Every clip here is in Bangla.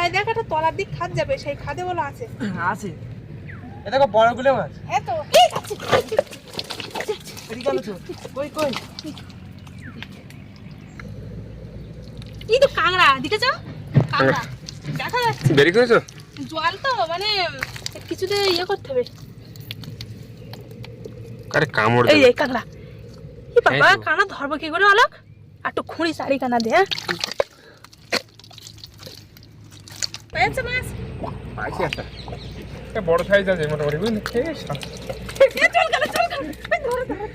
তলায় দেখ একটা তলার দিক খাদ যাবে সেই খাদে বলো আছে। আছে। এ দেখো বড়গুলো মাছ এত এই আছে। এদিকে আলো তো। কই কই? এই তো কাংড়া দেখেছ কাংড়া দেখা যাচ্ছে। বেরি করেছ? জল তো মানে কিছুতে ইয়ে করতে হবে। আরে কামড় এই এই কাংড়া এই বাবা কানা ধরবো কি করে অলোক? আর একটু খুঁড়ি চারি কানা দে হ্যাঁ? পেয়েছে মাছ? পাইছি একটা। একটা বড় সাইজ আছে মোটামুটি বুঝলি? এই চল গেল চল গেল। এই ধরো ধরো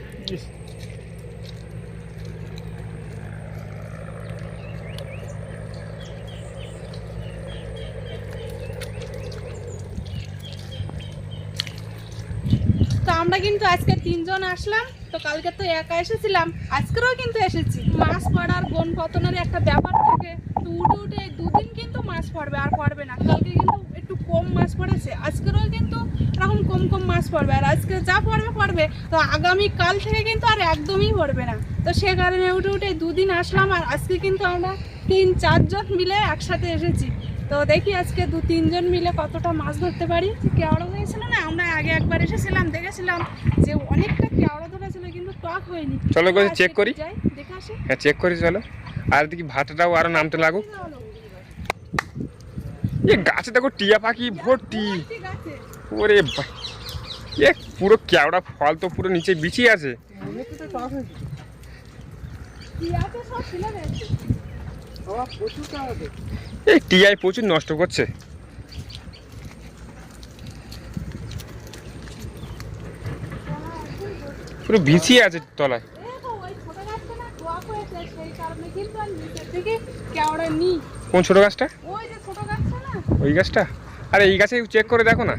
তো আমরা কিন্তু আজকে তিনজন আসলাম তো কালকে তো একা এসেছিলাম আজকেরও কিন্তু এসেছি। মাছ পড়ার বন পতনের একটা ব্যাপার থাকে তো উঠে উঠে মাছ পড়বে আর পড়বে না। কালকে কিন্তু একটু কম মাছ পড়েছে। আজকেরও কিন্তু এরকম কম কম মাছ পড়বে। আর আজকে যা পড়বে পড়বে। তো আগামী কাল থেকে কিন্তু আর একদমই পড়বে না। তো সে কারণে উঠে উঠে দুদিন আসলাম আর আজকে কিন্তু আমরা তিন চারজন মিলে একসাথে এসেছি। তো দেখি আজকে দু তিনজন মিলে কতটা মাছ ধরতে পারি। কেওড়া হয়েছিল না আমরা আগে একবার এসেছিলাম দেখেছিলাম যে অনেকটা কেওড়া ধরেছিল কিন্তু টক হয়নি। চলো চেক করি। যাই দেখে আসি। হ্যাঁ চেক করি চলো। আর দেখি ভাতটাও আরও নামতে লাগুক। এ গাছে দেখো টিয়া পাখি, ভর্তি। ওরে এ পুরো কেওড়া ফল তো পুরো নিচে বিছিয়ে আছে। এই টিয়াই প্রচুর নষ্ট করছে। পুরো বিছিয়ে আছে তলায়। কোন ছোট গাছটা ওই যে ছোট গাছটা না ওই গাছটা? আরে এই গাছে চেক করে দেখো না।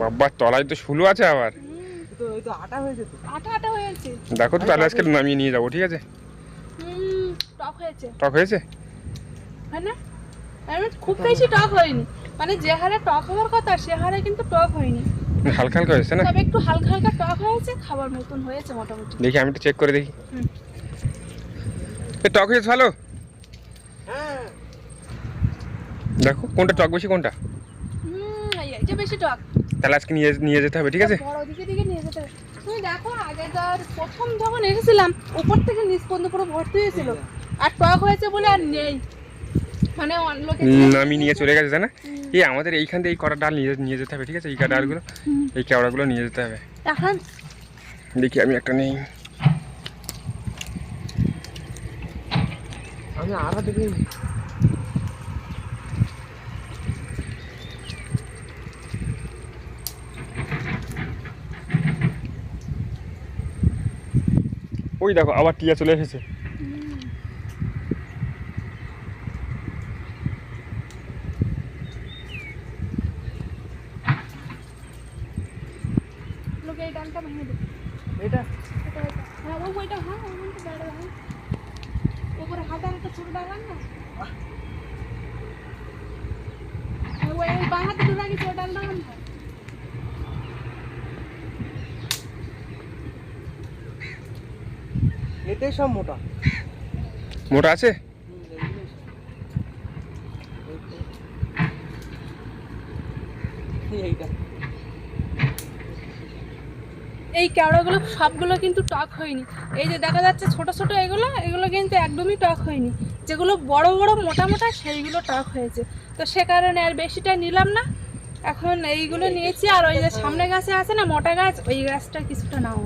বাবা তলায় তো শুলো আছে আবার। ওই তো আটা হয়েছে আটা আটা হয়েছে। দেখো তো তাহলে আজকে নামিয়ে নিয়ে যাব ঠিক আছে? টক হয়েছে। টক হয়েছে? হয় খুব বেশি টক হয়নি। মানে যে হারে টক হওয়ার কথা সে হারে কিন্তু টক হয়নি। হালকা হালকা হয়েছে না? তবে একটু হালকা হালকা টক হয়েছে খাবার মতন হয়েছে মোটামুটি। দেখি আমি চেক করে দেখি। এ টক হয়েছে ভালো? দেখো কোনটা টক বেশি কোনটা? বেশি টক। তাহলে আজকে নিয়ে নিয়ে যেতে হবে ঠিক আছে? বড় দিকে দিকে নিয়ে যেতে হবে। তুমি দেখো প্রথম যখন এসেছিলাম উপর থেকে নিচ পর্যন্ত পুরো ভর্তি হয়েছিল। আর টক হয়েছে বলে আর নেই। মানে নামিয়ে নিয়ে চলে গেছে না? এই আমাদের এইখান থেকে এই কটা ডাল নিয়ে নিয়ে যেতে হবে ঠিক আছে? এই ডালগুলো এই কেওড়াগুলো নিয়ে যেতে হবে। এখন? দেখি আমি একটা নেই। আমি আটা দেখি। ওই দেখো আবার টিয়া চলে এসেছে। লোকে এই ডালটা ভেঙে দেবে। এটা? এটা এটা। হ্যাঁ ও ওইটা ওই ওইটা বেড়ে ওপরে হালকা একটা ছোট ডাল না ওই ওই বাঁ হাতে দুটো আগে ছোট ডালটা আন না এটাই সব মোটা। মোটা আছে হুম, এগুলোই সব। এই- এইটা এই কেওড়াগুলো, সবগুলো কিন্তু টক হয়নি। এই যে দেখা যাচ্ছে ছোট ছোট এগুলো এগুলো কিন্তু একদমই টক হয়নি। যেগুলো বড় বড়, মোটা মোটা, সেইগুলো টক হয়েছে। তো সে কারণে আর বেশিটা নিলাম না। এখন এইগুলো নিয়েছি, আর ওই যে সামনে গাছে আছে না, মোটা গাছ, ওই গাছটা কিছুটা নাও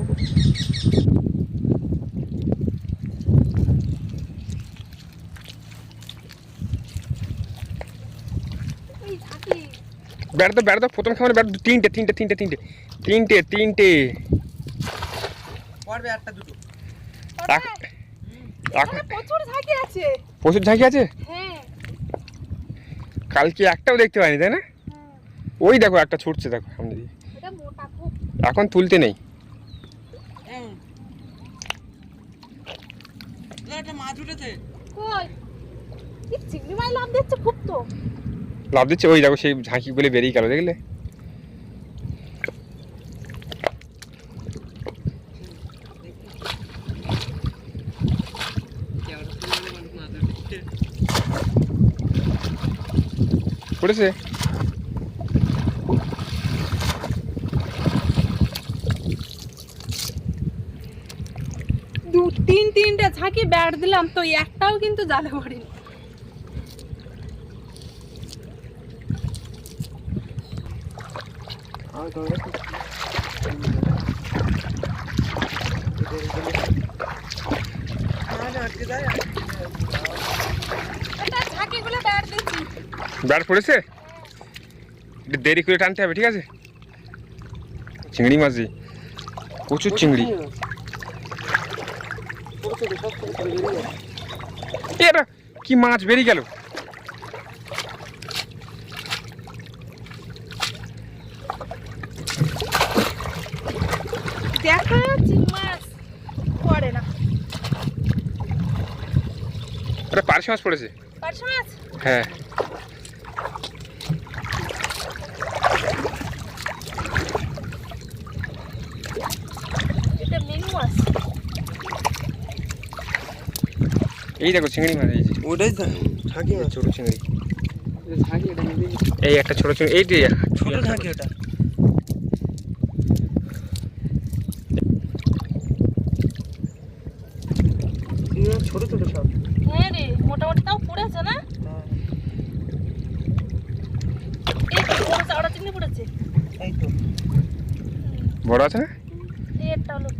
ব্যাট তো ব্যাট তো প্রথম খামারে ব্যাট তিনটে তিনটে তিনটে তিনটে। তিনটে তিনটে। প্রচুর ঝাঁকি আছে। প্রচুর ঝাঁকি আছে? হ্যাঁ। কালকে একটাও দেখতে পাইনি তাই না? হ্যাঁ। ওই দেখো একটা ছুটছে দেখো সামনে দিয়ে। এটা মোটা খুব। এখন তুলতে নেই। হ্যাঁ। মাছ উঠেছে কই? চিংড়ি মাছ লাভ দিচ্ছে খুব তো। লাভ দিচ্ছে, ওই দেখো সেই ঝাঁকি বলে বেরিয়ে গেল, দেখলে? পড়েছে? দু, তিন, তিনটা ঝাঁকি ব্যাট দিলাম, তো একটাও কিন্তু জালে পড়েনি ব্যাট পড়েছে? দেরি করে টানতে হবে, ঠিক আছে? চিংড়ি জি প্রচুর চিংড়ি। এটা কি মাছ বেরিয়ে গেল? দেখা যাচ্ছে মাছ পড়ে না এটা পার্শে মাছ পড়েছে। পারছ মাছ হ্যাঁ। এটা এই দেখো চিংড়ি মাছ এই যে। ওটাই থাকি ছোট চিংড়ি। এই একটা ছোট চিংড়ি এই যে ছোট থাকি ওটা ছোট ছোট সব হ্যাঁ রে মোটামুটি তাও পড়েছে না এই তো বড় চাওড়া চিংড়ি পড়েছে এই তো বড় আছে? না হলো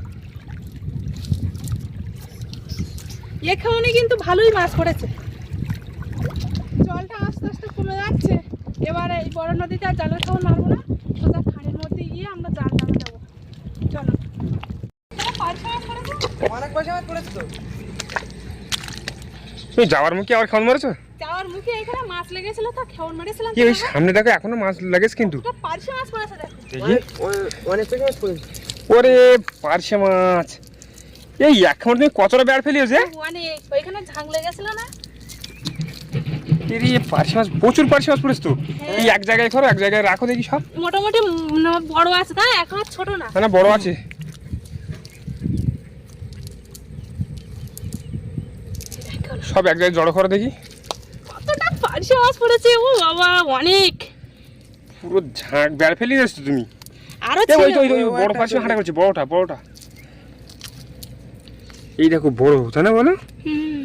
এখানে কিন্তু ভালোই মাছ পড়েছে জলটা আস্তে আস্তে কমে যাচ্ছে। এবারে এই বড় নদীতে আর জালের খাবার মারবো না। সোজা খাড়ির মধ্যে গিয়ে আমরা জাল টানা যাব। চলো। অনেক পয়সা মাছ পড়েছে তো। তুমি যাওয়ার মুখে আবার খাওয়ান মারেছো? এখানে মাছ লেগেছিল? তো খেউন মেরেছিলাম কি ওই সামনে দেখো এখনও মাছ লাগেছে কিন্তু। তো পার্শে মাছ পড়েছে দেখো। অনেক মাছ পড়েছে। ওরে পার্শে মাছ। এই এখন তুমি কতটা বেড় ফেলিয়েছে অনেক। ওইখানে ঝাং লেগেছিল না? এরে পার্শে মাছ প্রচুর পার্শে মাছ পড়েছে তো। এই এক জায়গায় করো এক জায়গায় রাখো দেখি সব। মোটামুটি বড় আছে। তাই এখন ছোট না। না না বড় আছে। সব এক জায়গায় জড়ো করো দেখি। কতটা মাছ পড়েছে ও বাবা অনেক। পুরো ঝাঁক বেড় ফেলিয়ে যাচ্ছ তুমি। আরও ওই ওই ওই ওই বড় পার্শে হাঁটা করছে বড়টা বড়টা। এই দেখো বড় তাই না বলো? হুম।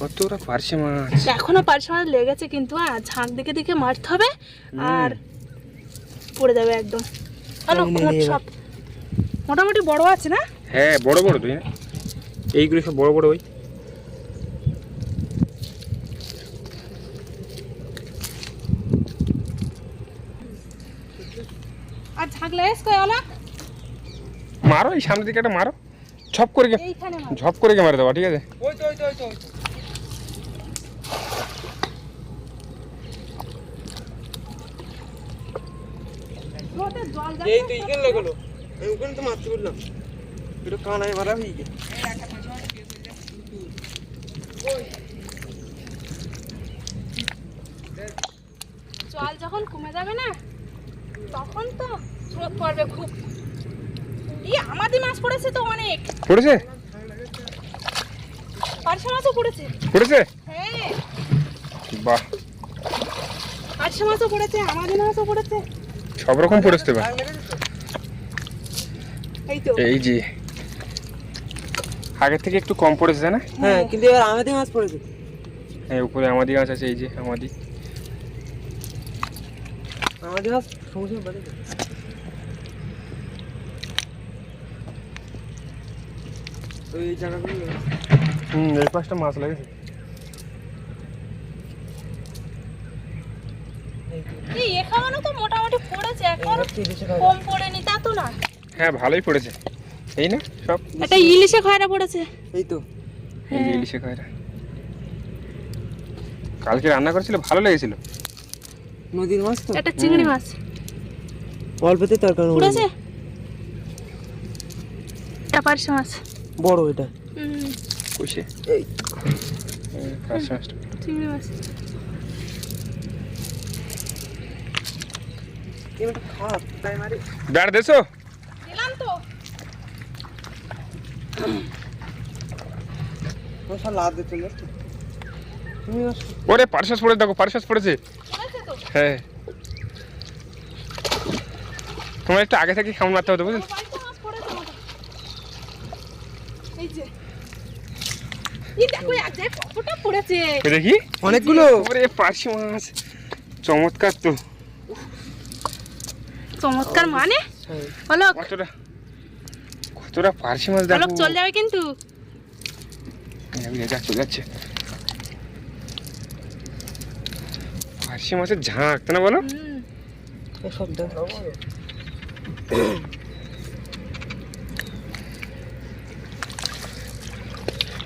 কতটা পার্শে মাছ। এখনও পার্শে মাছ লেগেছে কিন্তু হ্যাঁ ঝাঁক দিকে দিকে মারতে হবে আর পড়ে যাবে একদম। হ্যালো সব। মোটামুটি বড় আছে না? হ্যাঁ বড় বড় তুই এইগুলো সব বড় বড় ওই আর ওলা মারো এই সামনের দিকে একটা মারো। ঝপ করে গে এইখানে মার। ঝপ করে মারে দেবা ঠিক আছে? ওই তো ওই তো ওই তো ওই তো। স্রোতে জল এই তো ইকেন লাগালো আমি ওখানে তো মারতে বললাম এটা কানায় মারা হয়ে গেছে জল যখন কমে যাবে না তখন তো স্রোত পড়বে খুব। ই আমাদের মাছ পড়েছে তো অনেক। পড়েছে? পার্শে মাছও পড়েছে। পড়েছে? হ্যাঁ। বাহ। পার্শে মাছও পড়েছে আমাদের মাছও পড়েছে। সব রকম পড়েছে তো? এই তো। এই যে। আগের থেকে একটু কম পড়েছে না? হ্যাঁ কিন্তু এবার আমাদের মাছ পড়েছে। হ্যাঁ উপরে আমাদি গাছ আছে এই যে আমাদি আমাদের মাছ সমস্যা বাড়ে ওই জায়গাগুলো হুম এই পাঁচটা মাছ লেগেছে এই তো। এই এখানে তো মোটামুটি পড়েছে এখন ইলিশে কম পড়েনি তা তো না। হ্যাঁ ভালোই পড়েছে। এই না সব একটা ইলিশে খয়রা পড়েছে। এই তো। ইলিশে খায়রা। কালকে রান্না করেছিল ভালো লেগেছিল। নদীর মাছ তো? একটা চিংড়ি মাছ। অল্পতে তরকারি। পড়েছে? এটা মাছ। বড় এটা। হুম, কইছে এই। এই চিংড়ি মাছ। তাই মারি বেড় দেছো? দিলাম তো। দিতে তুমি ওরে পার্সাস পড়ে দেখো পার্সাস পড়েছে। হ্যাঁ। তোমার একটু আগে থেকে খামন মারতে হতো বুঝলি বাড়িতে মাছ পড়েছে মোটা। এই যে এই দেখো এক জায়গায় কতটা পড়েছে। দেখি। অনেকগুলো। ওরে পার্শি মাছ। চমৎকার তো। চমৎকার মানে? হলো কতটা কতটা পার্শি মাছ চলে যাবে কিন্তু। যাচ্ছে যাচ্ছে। পার্শি মাছের ঝাঁক তাই না বলো? হুম। সব দেখো।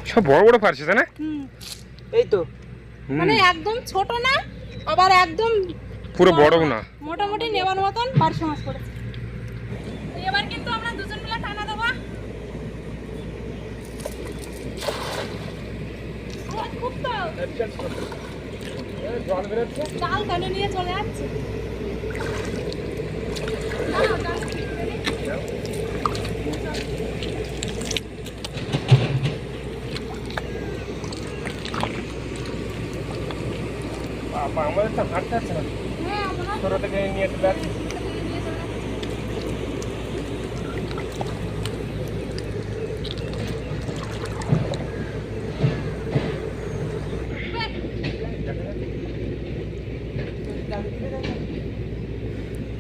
সব বড় বড় পার্শি তাই না? হুম। এই তো। মানে একদম ছোট না আবার একদম পুরো বড়ও না। মোটামুটি নেওয়ার মতন মাছ পড়েছে এবার কিন্তু আমরা দুজন মিলে টানা দেবো। খুব তো জল বেরোচ্ছে। জাল টানে নিয়ে চলে যাচ্ছে আমাদের তো হাঁটতে হচ্ছে না? হ্যাঁ, ছোট থেকে নিয়ে চলে।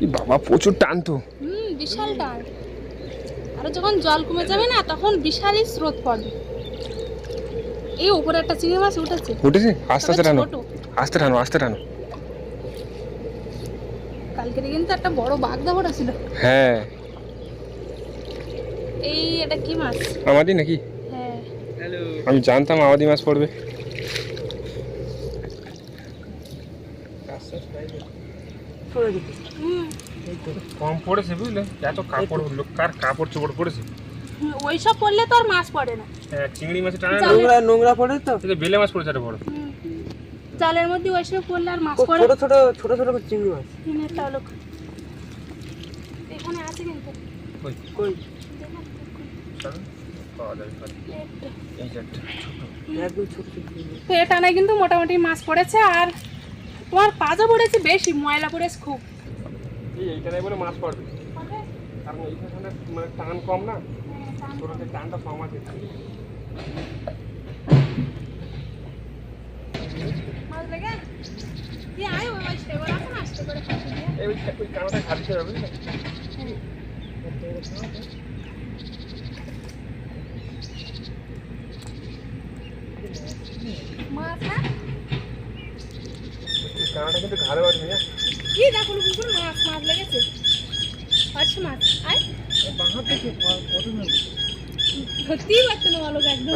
এই বাবা প্রচুর টান তো। হুম বিশাল টান। আর যখন জল কমে যাবে না তখন বিশালই স্রোত পড়বে। এই উপরে একটা চিংড়ি মাছ উঠেছে উঠেছে? আস্তে আস্তে টানো। ছোট। আস্তে টানো আস্তে টানো। কালকে কিন্তু একটা বড় বাগদা পড়েছিল হ্যাঁ। এই এটা কি মাছ? আমাদি নাকি? হ্যাঁ। হ্যালো। আমি জানতাম আমাদি মাছ পড়বে। সরে যেতে হুম। এই তো। কম পড়েছে বুঝলে? এত কাপড় লোক কার কাপড় চোপড় পড়েছে? ওই সব পড়লে তো আর মাছ পড়ে না। হ্যাঁ চিংড়ি মাছের টানা নোংরা নোংরা পড়ে তো? বেলে মাছ পড়েছে একটা বড়। জালের মধ্যে ওই সব পড়লে আর মাছ পড়ে ছোট ছোট ছোট ছোট চিংড়ি মাছ। দিনেরটা হলো এখানে আছে কিন্তু। কই? কই। তো এটা টানায় কিন্তু মোটামুটি মাছ পড়েছে আর তোমার পাজা পড়েছে বেশি ময়লা পড়েছে খুব। এই এইটা বলে মাছ পড়বে। কারণ এইখানে মানে টান কম না? ছোটতে টানটা কম আছে মাছ লেগে দিয়ে আয় ওই মাছটা এবার আসো না আসতে পারে ফাঁসি দিয়ে এই ওই ওই কানাটা কিন্তু ঘাড়ে না কি দেখো মাছ মাছ লেগেছে পারছে মাছ আয় বাহার থেকে কত ধরতেই পারতো না? বলো একদম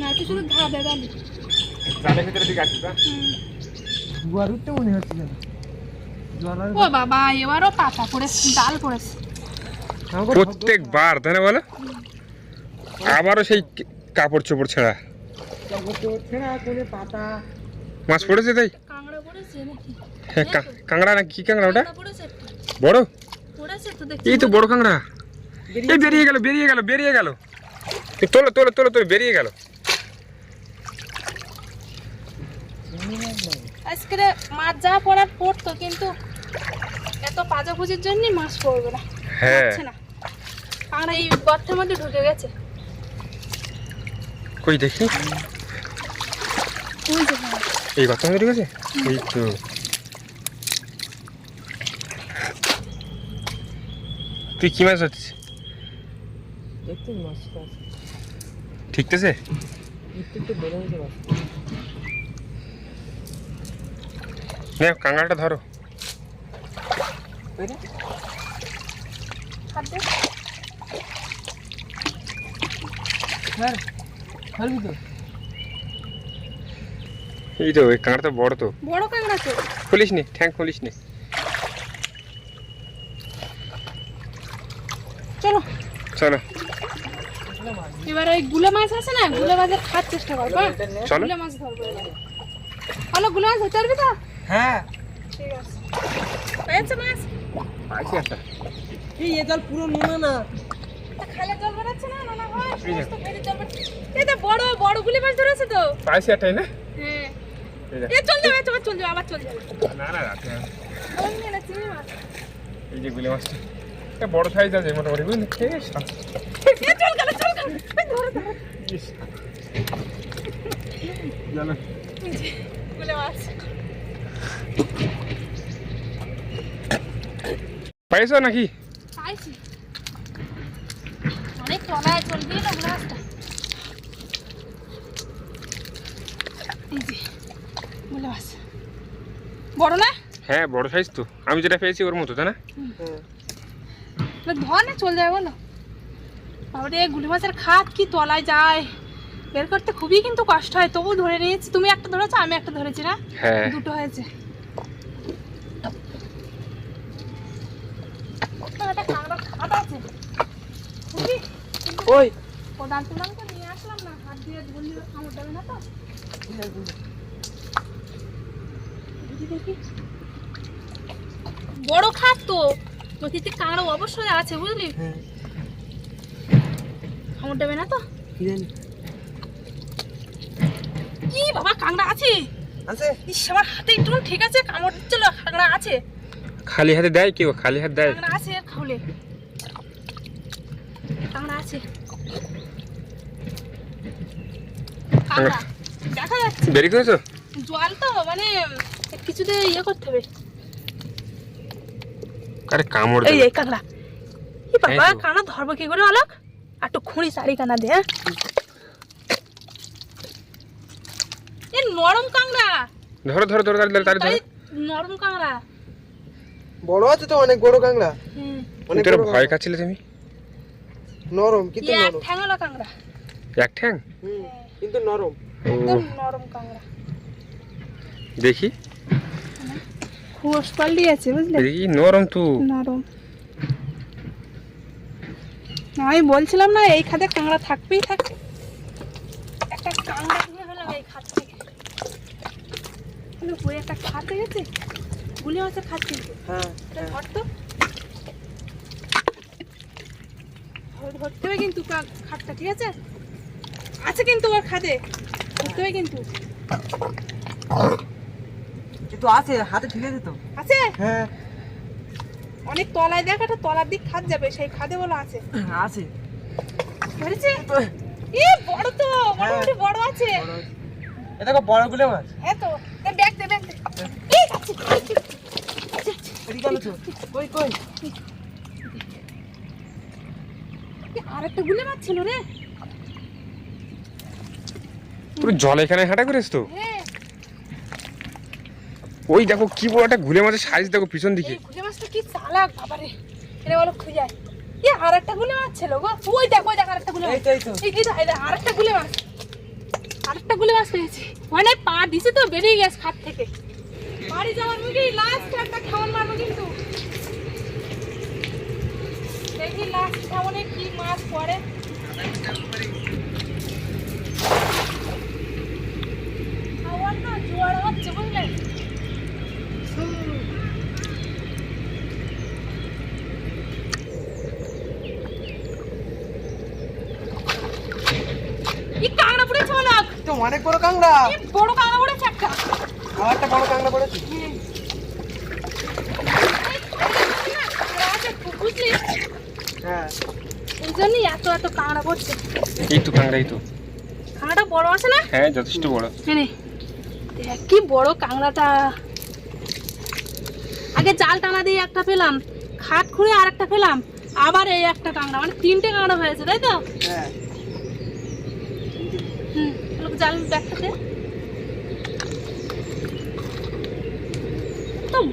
না তুই শুধু ধা দে দালি জালের ভিতরে দিকে আসিস না উঠতে মনে হচ্ছে যেন। ও বাবা এবারও পাতা পড়েছে ডাল পড়েছে। প্রত্যেকবার তাই না বলো? আবারও সেই কাপড় চোপড় ছেঁড়া। মাছ পড়েছে তাই? কাঁকড়া পড়েছে নাকি? হ্যাঁ কা- কাঁকড়া না কি কাঁকড়া ওটা। বড়? এই তো বড় কাঁকড়া। এই বেরিয়ে গেল বেরিয়ে গেল বেরিয়ে গেল। তোলো তোলো তোলো তোলো বেরিয়ে গেল। আজকে মাছ যা পড়ার পড়তো কিন্তু এত পাজাপুজির জন্য মাছ পড়বে না। হ্যাঁ। না। কারণ এই গর্তের মধ্যে ঢুকে গেছে। কই দেখি? মাছ। এই কথা মধ্যে ঢুকেছে? এই তো। তুই কি মাছ দেখতে মাছটা আছে একটু একটু বড় হয়েছে মাছ নে কাঁকড়াটা ধরো। এই তো ওই কাঁকড়া তো বড় তো। বড় কাঁকড়া তো। খুলিস নি ঠ্যাং খুলিস নি। চলো। চলো। এবার ওই গুলো মাছ আছে না গুলো মাছের খাওয়ার চেষ্টা করব হ্যাঁ? চলো। গুলো মাছ ধরবো হলো গুলো মাছ ধরতে পারবি তো? হ্যাঁ। ঠিক আছে। পেয়েছে মাছ? পাইছি একটা এই এ জল পুরো নোনা না। খালে জল বেরোচ্ছে না? নোনা হয়? এই সমস্ত ভেরি জল বেরোচ্ছে। এই তো বড় বড় গুলি মাছ ধরেছে তো? পাইছি একটাই না? হ্যাঁ। এ চল যাবে চল চল যাবে আবার চল যাবে না না রাখতে না। কোন মাছ এই যে গুলি মাছটা। এটা বড় সাইজ আছে মোটামুটি বুঝলি? শান্ত। এ চল গেল চল গেল। ধরে ধরে। জানো গুলে মাছ। পাইছো নাকি? পাইছি। অনেক তলায় চল না গুলে এই যে গুলে মাছ বড় না? হ্যাঁ বড় সাইজ তো। আমি যেটা পেয়েছি ওর মতো তাই না? এবার ধর না চল যায় বলো। বাবারে গুলি মাছের খাত কি তলায় যায়। বের করতে খুবই কিন্তু কষ্ট হয় তবু ধরে নিয়েছি। তুমি একটা ধরেছো আমি একটা ধরেছি না? হ্যাঁ। দুটো হয়েছে একটা কাঁকড়া খাট আছে খুবই কিন্তু ওই। তো নিয়ে আসলাম না হাত দিয়ে ধরলে কামড় দেবে না তো? দেখি বড় খাট তো। নদীতে কাঁকড়া অবশ্যই আছে বুঝলি? হ্যাঁ। কামড় দেবে না তো? কি কি বাবা কাঁকড়া আছে? আছে। ইস আমার হাতে একটু ঠিক আছে কামড় দিচ্ছিল কাঁকড়া আছে। খালি হাতে দেয় কেউ খালি হাত দেয়? আছে খাওলে কাঁকড়া আছে। দেখা যাচ্ছে। বেরি করেছ? জল তো মানে কিছুতে ইয়ে করতে হবে। আরে কামড় এই এই কাঁকড়া। কি বাবা কানা ধরবো কি করে অলোক আর একটু খুঁড়ি চারি কানা দে হ্যাঁ? এ নরম কাঁকড়া। ধরো ধরো ধরো তাড়াতাড়ি। নরম কাঁকড়া। বড় আছে তো অনেক বড় কাংড়া হুম। অনেক বড় ভয় কাঁকড়া। খাচ্ছিলে তুমি? নরম কিন্তু এক নরম। কাঁকড়া। এক ঠ্যাং? হুম, কিন্তু নরম। একদম নরম কাঁকড়া। দেখি। খোস পাল্লি আছে বুঝলে? দেখি নরম তো। নরম। আমি বলছিলাম না এই খাতে কাঁকড়া থাকবেই থাকবে। একটা কাঁকড়া ফেলাম এই খাত থেকে। হলো বই একটা খাত গেছে? গুলি মাছের কিন্তু হ্যাঁ হ্যাঁ। ধর তো ধরতে হবে কিন্তু খাতটা ঠিক আছে? আছে কিন্তু ওর খাদে। ধরতে হবে কিন্তু। কিন্তু আছে হাতে ঠিক আছে তো। আছে? হ্যাঁ। অনেক তলায় দেখ একটা তলার দিক খাত যাবে সেই খাদে বলো আছে। আছে। ধরেছে? এ বড় তো বড় আছে। বড় আছে। এ দেখো বড়গুলো মাছ হ্যাঁ তো এ ব্যাগ দে ব্যাগ দে এই আছে, আছে, তো। গুলে রে? পুরো জল এখানে হাঁটা করেছ তো? হ্যাঁ। ওই দেখো কি বড় একটা ঘুরে মাছের সাইজ দেখো পিছন দিকে। গুলে মাছটা কি চালাক বাবারে। এরে বলো খুঁজে এ আর একটা গুলে মাছ ছিল গো ওই দেখ ওই দেখ আর একটা গুলে এই তো এই তো। এই এই দেখ আর একটা গুলে মাছ আরেকটা গুলে মাছ পেয়েছি মানে পা দিছে তো বেরিয়ে গেছে খাট থেকে। বাড়ি যাওয়ার মুখে লাস্ট একটা খাওয়ান মারবো কিন্তু। দেখি লাস্ট খাওয়ানে কি মাছ পড়ে। খাওয়ার না জোয়ার হচ্ছে বুঝলেন অনেক বড় কাংড়া বড় একটা বড় পড়েছে হ্যাঁ। এই জন্যই এত এত কাঁকড়া পড়ছে এই তো কাংড়াই তো। কাঁকড়াটা বড় আছে না? হ্যাঁ যথেষ্ট বড়। এনে দেখ কি বড় কাঁকড়াটা আগে জাল টানা দিয়ে একটা পেলাম খাট খুঁড়ে আর একটা পেলাম আবার এই একটা কাঁকড়া মানে তিনটে কাঁকড়া হয়েছে তাই তো? হ্যাঁ। হুম লোক জাল দেখতে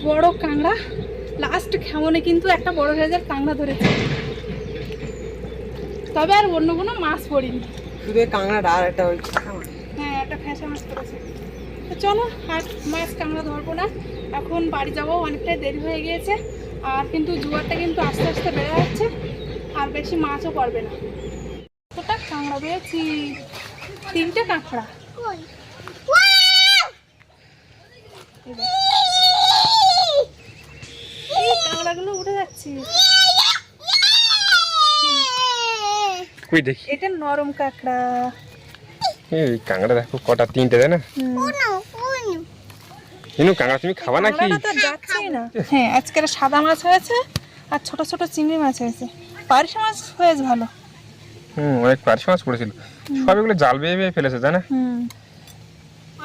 বড় কাঁকড়া। লাস্ট খেমনে কিন্তু একটা বড় সাইজের কাঁকড়া ধরেছে। তবে আর অন্য কোনো মাছ পড়িনি। শুধু এই কাংড়াটা আর একটা ওই হ্যাঁ একটা ফ্যাসা মাছ পড়েছে তো চলো আর মাছ কাঁকড়া ধরবো না। এখন বাড়ি যাব অনেকটাই দেরি হয়ে গিয়েছে। আর কিন্তু জোয়ারটা কিন্তু আস্তে আস্তে বেড়ে যাচ্ছে আর বেশি মাছও পড়বে না। কতটা কাঁকড়া পেয়েছি তিনটে কাঁকড়া। কাঁকড়াগুলো উঠে যাচ্ছে। কই দেখি? এটা নরম কাঁকড়া। এই কাংড়া দেখো কটা তিনটে তাই না। হিনু কাঁকড়া তুমি খাবা নাকি? না। হ্যাঁ আজকের সাদা মাছ হয়েছে আর ছোট ছোট চিংড়ি মাছ হয়েছে। পারিশ মাছ হয়েছে ভালো। হুম অনেক পার্শে মাছ পড়েছিল। সব এগুলো জাল বেয়ে বেয়ে ফেলেছে জানা হুম।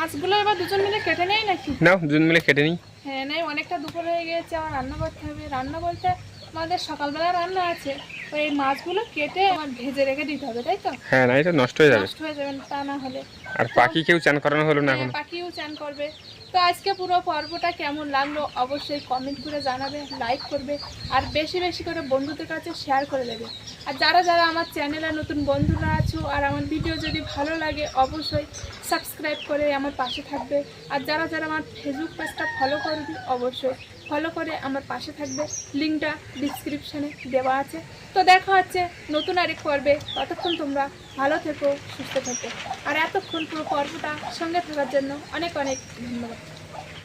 মাছগুলো এবার দুজন মিলে কেটে নেই নাকি? নাও দুজন মিলে কেটে নিই। হ্যাঁ নাই অনেকটা দুপুর হয়ে গেছে আমার রান্না করতে হবে। রান্না বলতে আমাদের সকালবেলা রান্না আছে। তো এই মাছগুলো কেটে আমার ভেজে রেখে দিতে হবে তাই তো? হ্যাঁ না এটা নষ্ট হয়ে যাবে। নষ্ট হয়ে যাবে তা না হলে। আর পাখি কেউ চান করানো হলো না এখন? হ্যাঁ, পাখিও চান করবে। তো আজকে পুরো পর্বটা কেমন লাগল অবশ্যই কমেন্ট করে জানাবে লাইক করবে, আর বেশি বেশি করে বন্ধুদের কাছে শেয়ার করে দেবে। আর যারা যারা আমার চ্যানেলে নতুন বন্ধুরা আছো আর আমার ভিডিও যদি ভালো লাগে অবশ্যই সাবস্ক্রাইব করে আমার পাশে থাকবে। আর যারা যারা আমার ফেসবুক পেজটা ফলো করবে অবশ্যই ফলো করে আমার পাশে থাকবে। লিঙ্কটা ডিসক্রিপশানে দেওয়া আছে। তো দেখা হচ্ছে নতুন আরেক পর্বে। ততক্ষণ তোমরা ভালো থেকো, সুস্থ থাকবে আর এতক্ষণ পুরো পর্বটা সঙ্গে থাকার জন্য অনেক অনেক ধন্যবাদ।